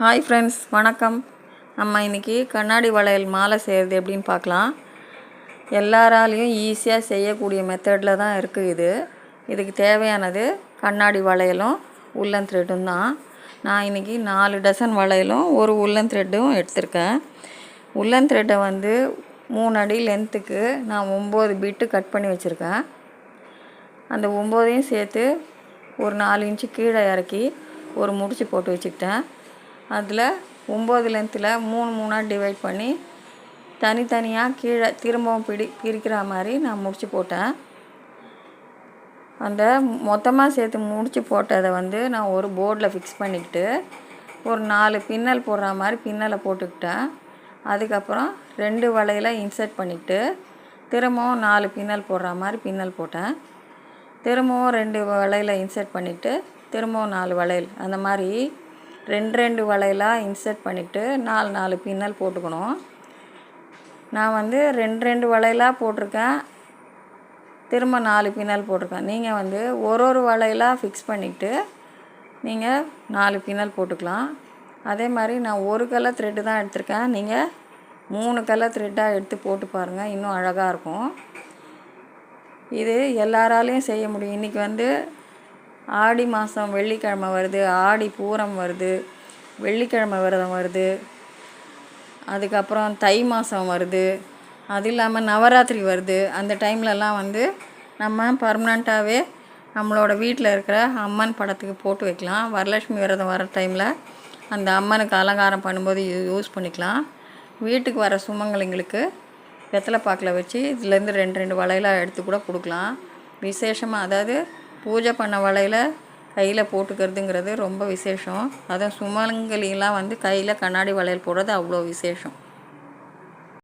Hi friends வணக்கம். நம்ம இன்றைக்கி கண்ணாடி வளையல் மாலை செய்கிறது எப்படின்னு பார்க்கலாம். எல்லாராலையும் ஈஸியாக செய்யக்கூடிய மெத்தடில் தான் இருக்குது இது. இதுக்கு தேவையானது கண்ணாடி வளையலும் உள்ளன் த்ரெட்டும் தான். நான் இன்றைக்கி நாலு டசன் வளையலும் ஒரு உள்ளன் த்ரெட்டும் எடுத்திருக்கேன். உள்ளன் த்ரெட்டை வந்து மூணு அடி லென்த்துக்கு நான் ஒம்பது பிட்டு கட் பண்ணி வச்சுருக்கேன். அந்த ஒம்போதையும் சேர்த்து ஒரு நாலு இன்ச்சு கீழே இறக்கி ஒரு முடிச்சு போட்டு வச்சுக்கிட்டேன். அதில் ஒம்பது லென்த்தில் மூணு மூணாக டிவைட் பண்ணி தனித்தனியாக கீழே திரும்பவும் பிடி பிரிக்கிற மாதிரி நான் முடித்து போட்டேன். அந்த மொத்தமாக சேர்த்து முடித்து போட்டதை வந்து நான் ஒரு போர்டில் ஃபிக்ஸ் பண்ணிக்கிட்டு ஒரு நாலு பின்னல் போடுற மாதிரி பின்னலை போட்டுக்கிட்டேன். அதுக்கப்புறம் ரெண்டு வளையல இன்சர்ட் பண்ணிக்கிட்டு திரும்பவும் நாலு பின்னல் போடுற மாதிரி பின்னல் போட்டேன். திரும்பவும் ரெண்டு வளையல இன்சர்ட் பண்ணிவிட்டு திரும்பவும் நாலு வளையல் அந்த மாதிரி ரெண்டு ரெண்டு வளையலாக இன்சர்ட் பண்ணிவிட்டு நாலு நாலு பின்னல் போட்டுக்கணும். நான் வந்து ரெண்டு ரெண்டு வளையலாக போட்டிருக்கேன். திரும்ப நாலு பின்னல் போட்டிருக்கேன். நீங்கள் வந்து ஒரு ஒரு வளையலாக ஃபிக்ஸ் பண்ணிவிட்டு நீங்கள் நாலு பின்னல் போட்டுக்கலாம். அதே மாதிரி நான் ஒரு கலர் த்ரெட்டு தான் எடுத்திருக்கேன். நீங்கள் மூணு கலர் த்ரெட்டாக எடுத்து போட்டு பாருங்கள் இன்னும் அழகாக இருக்கும். இது எல்லாராலையும் செய்ய முடியும். இன்றைக்கி வந்து ஆடி மாதம் வெள்ளிக்கிழமை வருது ஆடி பூரம் வருது வெள்ளிக்கிழமை விரதம் வருது அதுக்கப்புறம் தை மாதம் வருது. அது இல்லாமல் நவராத்திரி வருது. அந்த டைம்லலாம் வந்து நம்ம பர்மனண்ட்டாகவே நம்மளோட வீட்டில் இருக்கிற அம்மன் படத்துக்கு போட்டு வைக்கலாம். வரலட்சுமி விரதம் வர டைமில் அந்த அம்மனுக்கு அலங்காரம் பண்ணும்போது யூஸ் பண்ணிக்கலாம். வீட்டுக்கு வர சுமங்கலிங்களுக்கு வெத்தலை பாக்கில் வச்சு இதுலேருந்து ரெண்டு ரெண்டு வளையலாக எடுத்து கூட கொடுக்கலாம். விசேஷமாக அதாவது பூஜை பண்ண வலையில் கையில் போட்டுக்கிறதுங்கிறது ரொம்ப விசேஷம். அதுவும் சுமங்கலிலாம் வந்து கையில் கண்ணாடி வளையல் போடுறது அவ்வளோ விசேஷம்.